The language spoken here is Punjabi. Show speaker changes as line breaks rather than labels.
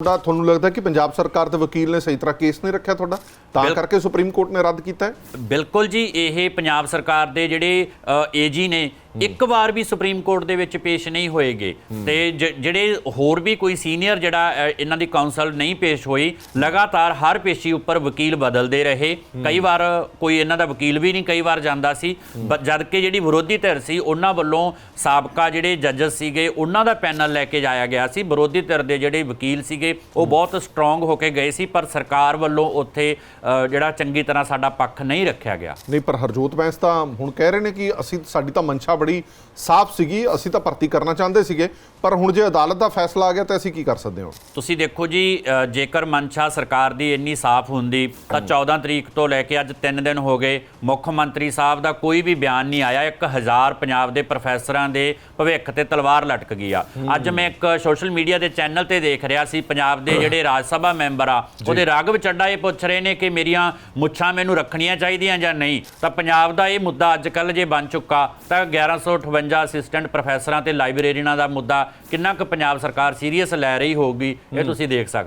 ਤੁਹਾਡਾ ਤੁਹਾਨੂੰ ਲੱਗਦਾ ਕਿ ਪੰਜਾਬ ਸਰਕਾਰ ਦੇ ਵਕੀਲ ਨੇ ਸਹੀ ਤਰ੍ਹਾਂ ਕੇਸ ਨਹੀਂ ਰੱਖਿਆ ਤੁਹਾਡਾ? ਤਾਂ ਕਰਕੇ ਸੁਪਰੀਮ ਕੋਰਟ ਨੇ ਰੱਦ ਕੀਤਾ ਹੈ?
ਬਿਲਕੁਲ ਜੀ ਇਹ ਪੰਜਾਬ ਸਰਕਾਰ ਦੇ ਜਿਹੜੇ ਏਜੀ ਨੇ ਇੱਕ ਵਾਰ ਵੀ ਸੁਪਰੀਮ ਕੋਰਟ ਦੇ ਵਿੱਚ ਪੇਸ਼ ਨਹੀਂ ਹੋਏਗੇ। ਤੇ ਜਿਹੜੇ ਹੋਰ ਵੀ ਕੋਈ ਸੀਨੀਅਰ ਜਿਹੜਾ ਇਹਨਾਂ ਦੀ ਕਾਉਂਸਲ ਨਹੀਂ ਪੇਸ਼ ਹੋਈ ਲਗਾਤਾਰ ਹਰ ਪੇਸ਼ੀ ਉੱਪਰ ਵਕੀਲ ਬਦਲਦੇ ਰਹੇ। ਕਈ ਵਾਰ ਕੋਈ ਇਹਨਾਂ ਦਾ ਵਕੀਲ ਵੀ ਨਹੀਂ ਕਈ ਵਾਰ ਜਾਂਦਾ ਸੀ। ਜਦ ਕਿ ਜਿਹੜੀ ਵਿਰੋਧੀ ਧਿਰ ਸੀ ਉਹਨਾਂ ਵੱਲੋਂ ਸਾਬਕਾ ਜਿਹੜੇ ਜੱਜਸ ਸੀਗੇ ਉਹਨਾਂ ਦਾ ਪੈਨਲ ਲੈ ਕੇ ਜਾਇਆ ਗਿਆ ਸੀ। ਵਿਰੋਧੀ ਧਿਰ ਦੇ ਜਿਹੜੇ ਵਕੀਲ ਸੀਗੇ ਉਹ ਬਹੁਤ ਸਟਰੋਂਗ ਹੋ ਕੇ ਗਏ ਸੀ ਪਰ ਸਰਕਾਰ ਵੱਲੋਂ ਉੱਥੇ ਜਿਹੜਾ ਚੰਗੀ ਤਰ੍ਹਾਂ ਸਾਡਾ ਪੱਖ ਨਹੀਂ ਰੱਖਿਆ ਗਿਆ।
ਨਹੀਂ ਪਰ ਹਰਜੋਤ ਬੈਂਸ ਤਾਂ ਹੁਣ ਕਹਿ ਰਹੇ ਨੇ ਕਿ ਅਸੀਂ ਸਾਡੀ ਤਾਂ ਮਨਸ਼ਾ ਬੜੀ ਸਾਫ਼ ਸੀਗੀ ਅਸੀਂ ਤਾਂ ਭਰਤੀ ਕਰਨਾ ਚਾਹੁੰਦੇ ਸੀਗੇ ਪਰ ਹੁਣ ਜੇ ਅਦਾਲਤ ਦਾ ਫੈਸਲਾ ਆ ਗਿਆ ਤਾਂ ਅਸੀਂ ਕੀ ਕਰ ਸਕਦੇ ਹਾਂ?
ਤੁਸੀਂ ਦੇਖੋ ਜੀ ਜੇਕਰ ਮਨਸ਼ਾ ਸਰਕਾਰ ਦੀ ਇੰਨੀ ਸਾਫ਼ ਹੁੰਦੀ ਤਾਂ 14 ਤਰੀਕ ਤੋਂ ਲੈ ਕੇ ਅੱਜ 3 ਦਿਨ ਹੋ ਗਏ ਮੁੱਖ ਮੰਤਰੀ ਸਾਹਿਬ ਦਾ ਕੋਈ ਵੀ ਬਿਆਨ ਨਹੀਂ ਆਇਆ। 1000 ਪੰਜਾਬ ਦੇ ਪ੍ਰੋਫੈਸਰਾਂ ਦੇ ਭਵਿੱਖ ਤੇ ਤਲਵਾਰ ਲਟਕ ਗਈ ਆ। ਅੱਜ ਮੈਂ ਇੱਕ ਸੋਸ਼ਲ ਮੀਡੀਆ ਦੇ ਚੈਨਲ ਤੇ ਦੇਖ ਰਿਹਾ ਸੀ ਪੰਜਾਬ ਦੇ ਜਿਹੜੇ ਰਾਜ ਸਭਾ ਮੈਂਬਰ ਆ ਉਹਦੇ ਰਾਘਵ ਚੱਡਾ ਇਹ ਪੁੱਛ ਰਹੇ ਨੇ ਕਿ ਮੇਰੀਆਂ ਮੁੱਛਾਂ ਮੈਨੂੰ ਰੱਖਣੀਆਂ ਚਾਹੀਦੀਆਂ ਜਾਂ ਨਹੀਂ? ਤਾਂ ਪੰਜਾਬ ਦਾ ਇਹ ਮੁੱਦਾ ਅੱਜ ਕੱਲ ਜੇ ਬਣ ਚੁੱਕਾ ਤਾਂ 1158 ਅਸਿਸਟੈਂਟ ਪ੍ਰੋਫੈਸਰਾਂ ਤੇ ਲਾਇਬ੍ਰੇਰੀਅਨਾਂ ਦਾ ਮੁੱਦਾ ਕਿੰਨਾ ਕੁ ਪੰਜਾਬ ਸਰਕਾਰ ਸੀਰੀਅਸ ਲੈ ਰਹੀ ਹੋਊਗੀ ਇਹ ਤੁਸੀਂ ਦੇਖ ਸਕਦੇ